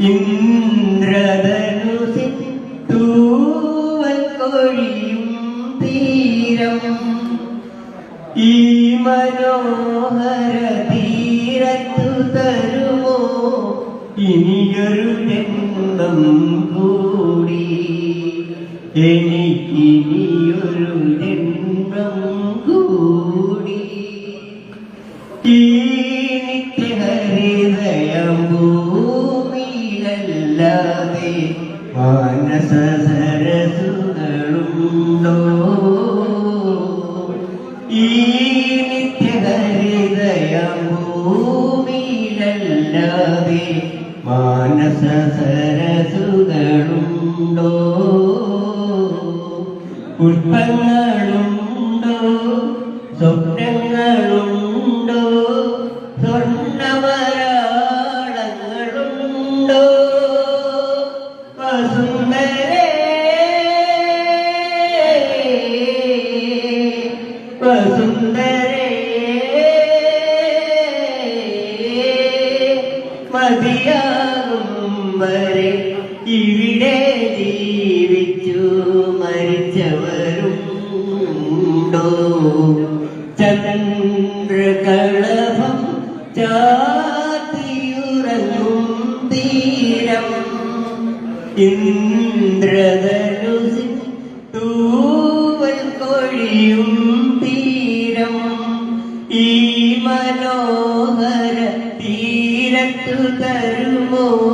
ഇന്ദ്രധനുസിൻ തൂവൽ കൊഴിയും തീരം ഈ മനോഹര തീരത്തു തരുമോ? ഇനിയൊരു ജന്മം കൂടി. എനിക്കിനിയൊരു ജന്മം കൂടി. ഈ ഭൂമിയിലല്ലാതെ മാനസ സരസുകളുണ്ടോ? ഈ നിത്യഹരിതയം പുഷ്പങ്ങളുണ്ടോ? സ്വപ്നങ്ങളുണ്ടോ വസുന്ധരേ മതിയാകും വരെ ഇവിടെ ജീവിച്ചു മരിച്ചവരുണ്ടോ? ചന്ദ്രകളഭം ചാത്തിയുറങ്ങും തീരം. ഇന്ദ്രധനുസിൻ മനോഹര തീരത്തു തരുമോ?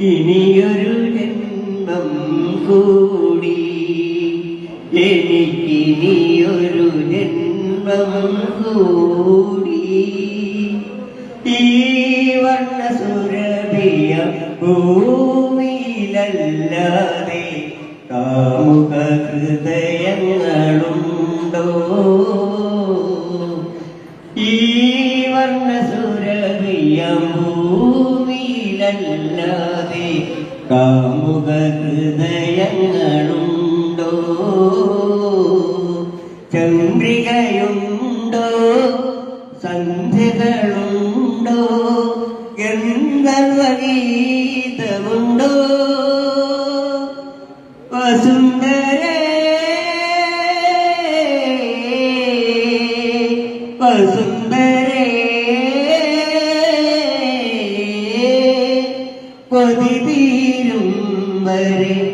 ഇനിയൊരു ജന്മം കൂടി. എനിക്കിനിയൊരു ജന്മം കൂടി. ഈ വർണസുരഭിയ ഭൂമിയിലല്ലാതെ ഭൂമിയിലല്ലാതെ കാമുക ഹൃദയങ്ങളുണ്ടോ ചന്ദ്രികയുണ്ടോ? സന്ധ്യകളുണ്ടോ? ഗന്ധർവഗീതമുണ്ടോ തീരും വരെ